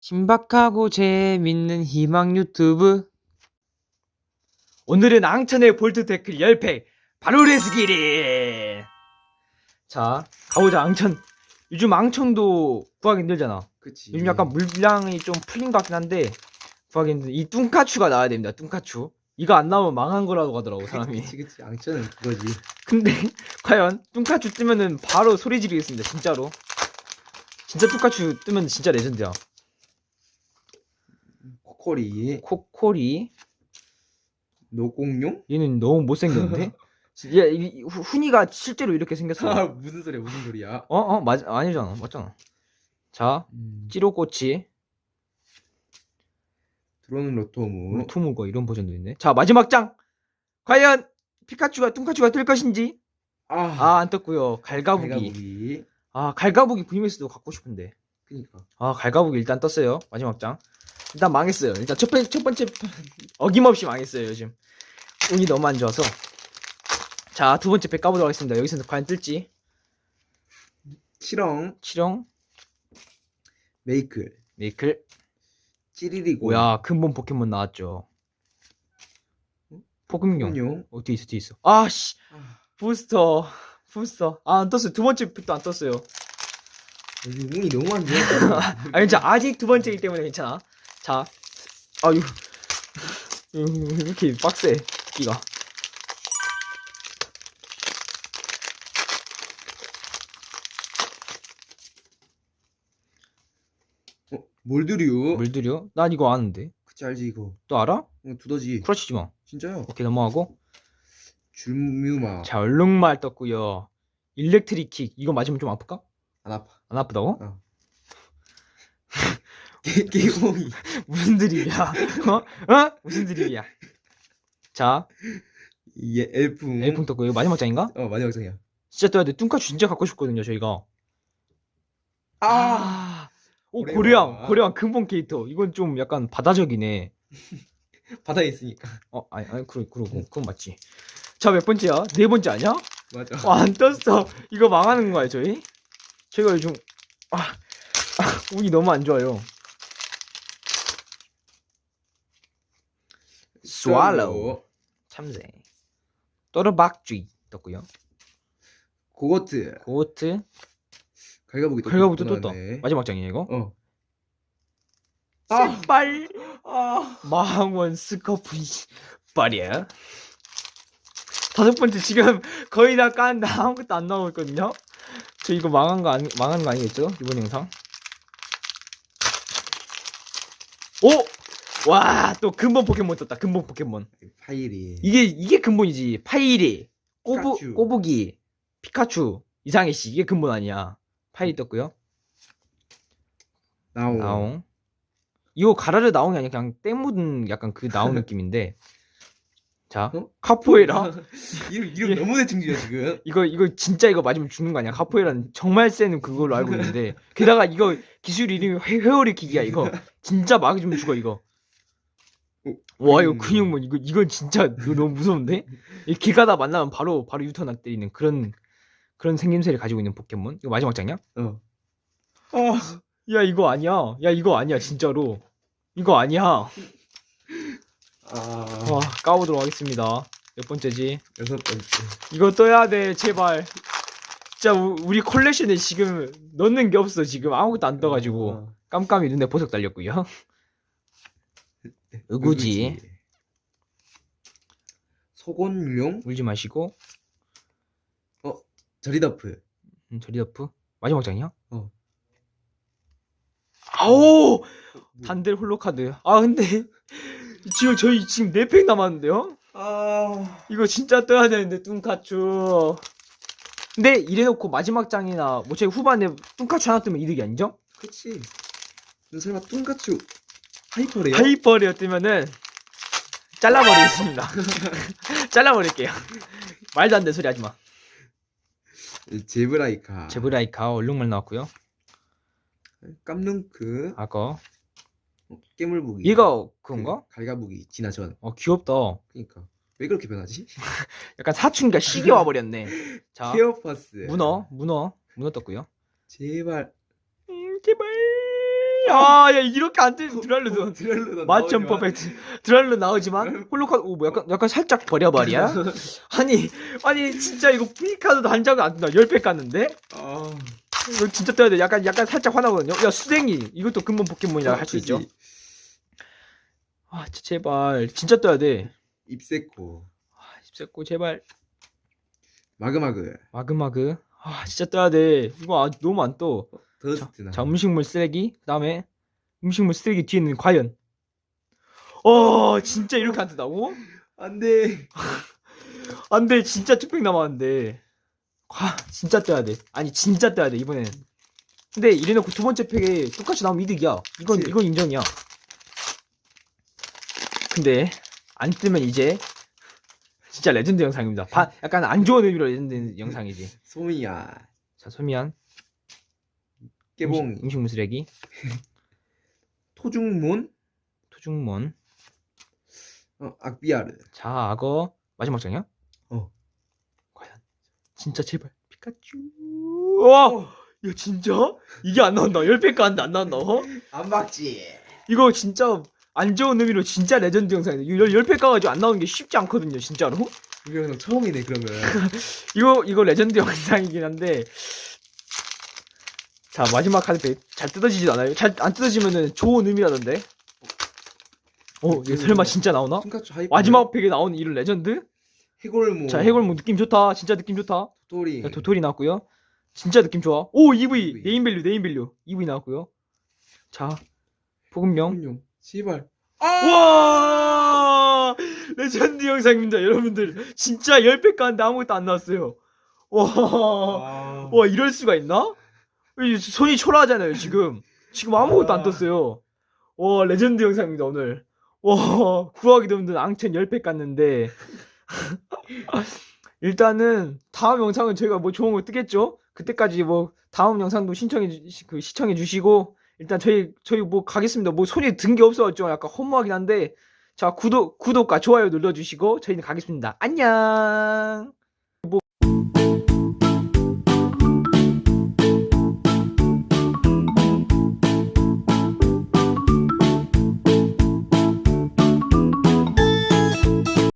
신박하고 재밌는 희망 유튜브. 오늘은 앙천의 볼트 태클 10팩 바로 레스기리. 자 가보자 앙천. 요즘 앙천도 구하기 힘들잖아. 그치. 요즘 약간 물량이 좀 풀린 것 같긴 한데 구하기 힘든 이 뚱카추가 나와야 됩니다 뚱카추. 이거 안 나오면 망한 거라고 하더라고 사람이. 그치 그치. 앙천은 그거지. 근데 과연 뚱카추 뜨면은 바로 소리 지르겠습니다 진짜로. 진짜 뚱카추 뜨면 진짜 레전드야 코코리 코코리 노공룡? 얘는 너무 못생겼는데? 야, 이, 후- 훈이가 실제로 이렇게 생겼어. 아 무슨 소리야 무슨 소리야? 어, 어, 맞, 아니잖아. 맞잖아. 자, 음, 찌로꼬치, 들어오는 로토무. 투무거 이런 버전도 있네. 자, 마지막 장! 과연 피카츄가, 뚱카츄가 뜰 것인지? 아, 아, 안 떴고요 갈가부기. 갈가부기. 아, 갈가부기 VMS도 갖고 싶은데. 그니까. 아, 갈가부기 일단 떴어요. 마지막 장. 일단 망했어요. 일단 첫, 번, 첫 번째, 판 어김없이 망했어요, 요즘. 운이 너무 안 좋아서. 자, 두 번째 배 까보도록 하겠습니다. 여기서 과연 뜰지. 치렁 치령, 메이클 메이클. 찌리리고. 뭐야 근본 포켓몬 나왔죠 포금용 공룡. 어 뒤에 있어 뒤에 있어 아씨 아, 부스터 부스터 아 안 떴어요 두 번째 팩도 안 떴어요 요즘 운이 너무 안 좋아. 아 괜찮아 아직 두 번째이기 때문에 괜찮아 자 아유 왜 이렇게 빡세 기가 어, 몰드류. 물들여 난 이거 아는데 그치 알지 이거. 또 알아 어, 두더지. 크러치지 마 진짜요? 오케이 넘어가고 줄뮤마. 자 얼룩말 떴고요 일렉트릭 킥 이거 맞으면 좀 아플까 안 아파. 안 아프다고 게, 게임이. 무슨 드립이야 어 어? 무슨 드립이야 자 예, 엘풍. 엘풍 떴고 이거 마지막 장인가? 어 마지막 장이야. 진짜 떠야 돼. 뚱카추 진짜 갖고 싶거든요, 저희가. 아. 오, 고래왕. 고래왕, 고래왕 근본 캐릭터. 이건 좀 약간 바다적이네. 바다에 있으니까. 어, 아니, 아니, 그러, 그러고, 그건 맞지. 자, 몇 번째야? 네 번째 아니야? 맞아. 와, 안 떴어. 이거 망하는 거야, 저희? 저희가 요즘, 아, 아 운이 너무 안 좋아요. 스왈로우. 참새. 또르박쥐 떴고요. 고거트. 고트, 갈가보기 또 떠. 나왔네. 마지막 장이야, 이거? 어. 제발! 아. 망원 스커프 빨이야. 다섯 번째 지금 거의 다 깐데 아무것도 안 나오고 있거든요. 저 이거 망한 거 아니 망한 거 아니겠죠? 이번 영상. 오! 와, 또 근본 포켓몬 떴다. 근본 포켓몬. 파이리. 이게 이게 근본이지. 파이리, 꼬부 피카츄. 꼬부기, 피카츄, 이상해 씨. 이게 근본 아니야. 파이리 떴고요. 나옹. 나옹. 이거 가라르 나옹이 아니라 그냥 땡 묻은 약간 그 나옹 느낌인데. 자, 어? 카포에라. 이름 이름 예. 너무 대충지야 지금. 이거 이거 진짜 이거 맞으면 죽는 거 아니야? 카포에라는 정말 센 그걸로 알고 있는데. 게다가 이거 기술 이름이 회, 회오리 킥이야 이거. 진짜 막으면 죽어 이거. 어, 와 이거 음. 근육문 이거 이건 진짜 이거 너무 무서운데? 이 기가다 만나면 바로 바로 유턴 때리는 그런 그런 생김새를 가지고 있는 포켓몬. 이거 마지막 장이야? 어. 아, 야 이거 아니야. 야 이거 아니야 진짜로. 이거 아니야. 아. 와 까보도록 하겠습니다. 몇 번째지? 여섯 번째. 이거 떠야 돼 제발. 진짜 우- 우리 컬렉션에 지금 넣는 게 없어 지금 아무것도 안 떠가지고 어. 깜깜이 눈에 보석 달렸고요. 의구지 소곤룡. 울지 마시고 저리더프. 음, 저리더프 마지막 장이야? 어. 아오 단델 홀로 카드. 아 근데 지금 저희 지금 4팩 남았는데요? 아. 이거 진짜 떠야 되는데 뚱카츄. 근데 이래놓고 마지막 장이나 뭐 저희 후반에 뚱카츄 하나 뜨면 이득이 아니죠? 그치. 너 설마 뚱카츄 하이퍼래요? 하이퍼레어 뜨면은 잘라버리겠습니다. 잘라버릴게요. 말도 안 되는 소리 하지 마. 제브라이카. 제브라이카 얼룩말 나왔고요. 깜눈크. 아까 어, 깨물부기. 얘가 그건가? 그 갈가부기 진화전. 어 귀엽다. 그니까 왜 그렇게 변하지? 약간 사춘기가 시계 와버렸네. 자 케어퍼스. 문어 문어 문어 떴고요. 제발. 음, 제발 야, 야 이렇게 안 뜨. 드랄루돈. 드랄루돈 마천 나오지만 퍼펙트. 드랄루 나오지만 홀로카드 오, 뭐 약간 약간 살짝 버려버려. 아니, 아니 진짜 이거 프리카드도 한 장은 안 뜬다. 10배 깠는데? 아, 이거 진짜 떠야 돼. 약간 약간 살짝 화나거든요. 야, 수댕이. 이것도 근본 포켓몬이라 할 수 있죠. 아, 진짜 제발. 진짜 떠야 돼. 입세코 아, 입새꼬 제발. 마그마그 마그마그. 아, 진짜 떠야 돼. 이거 아, 너무 안 떠. 더스트나 자, 음식물 쓰레기. 그다음에 음식물 쓰레기 뒤에는 과연. 어, 진짜 이렇게 안 뜬다고? 안 돼 안 돼, 진짜 투팩 남았는데. 와, 진짜 떠야 돼. 아니, 진짜 떠야 돼, 이번엔. 근데 이래놓고 두 번째 팩에 똑같이 나오면 이득이야. 이건, 그치. 이건 인정이야. 근데, 안 뜨면 이제, 진짜 레전드 영상입니다. 바- 약간 안 좋은 의미로 레전드 영상이지. 소미야 자, 소미안. 깨봉 음식, 음식물 쓰레기. 토중몬 토중몬. 어, 악비아르 자, 악어. 마지막 장이야? 어. 과연. 진짜 제발. 피카츄. 와! 이거 진짜? 이게 안 나온다. 10팩 가는데 안 나온다. 어? 안 박지 이거 진짜 안 좋은 의미로 진짜 레전드 영상이네. 이거 10팩 가가지고 안 나오는 게 쉽지 않거든요, 진짜로. 우리 영상 처음이네 그러면 이거, 이거 레전드 영상이긴 한데. 자, 마지막 카드팩. 잘 뜯어지지도 않아요. 잘 안 뜯어지면은 좋은 의미라던데. 어, 이거 설마 진짜 나오나? 하이퍼 마지막 팩에 나오는 이런 레전드? 해골모 자, 해골무 느낌 좋다. 진짜 느낌 좋다. 도토리 자, 도토리 나왔고요. 진짜 느낌 좋아. 오, EV. EV. 네임밸류, 네임밸류. EV 나왔고요. 자, 보급용. 홈용 씨발 와! 레전드 영상입니다, 여러분들. 진짜 10팩 가는데 아무것도 안 나왔어요. 와, 아, 와, 이럴 수가 있나? 이 손이 초라하잖아요, 지금. 지금 아무것도 안 아. 떴어요. 와, 레전드 영상입니다, 오늘. 와, 구하기도 힘든 앙첸 10팩 갔는데. 일단은 다음 영상은 저희가 뭐 좋은 거 뜨겠죠? 그때까지 뭐 다음 영상도 신청해 주, 그 시청해 주시고 일단 저희 저희 뭐 가겠습니다. 뭐 손이 든게 없어가지고 약간 허무하긴 한데 자 구독 구독과 좋아요 눌러주시고 저희는 가겠습니다. 안녕. 뭐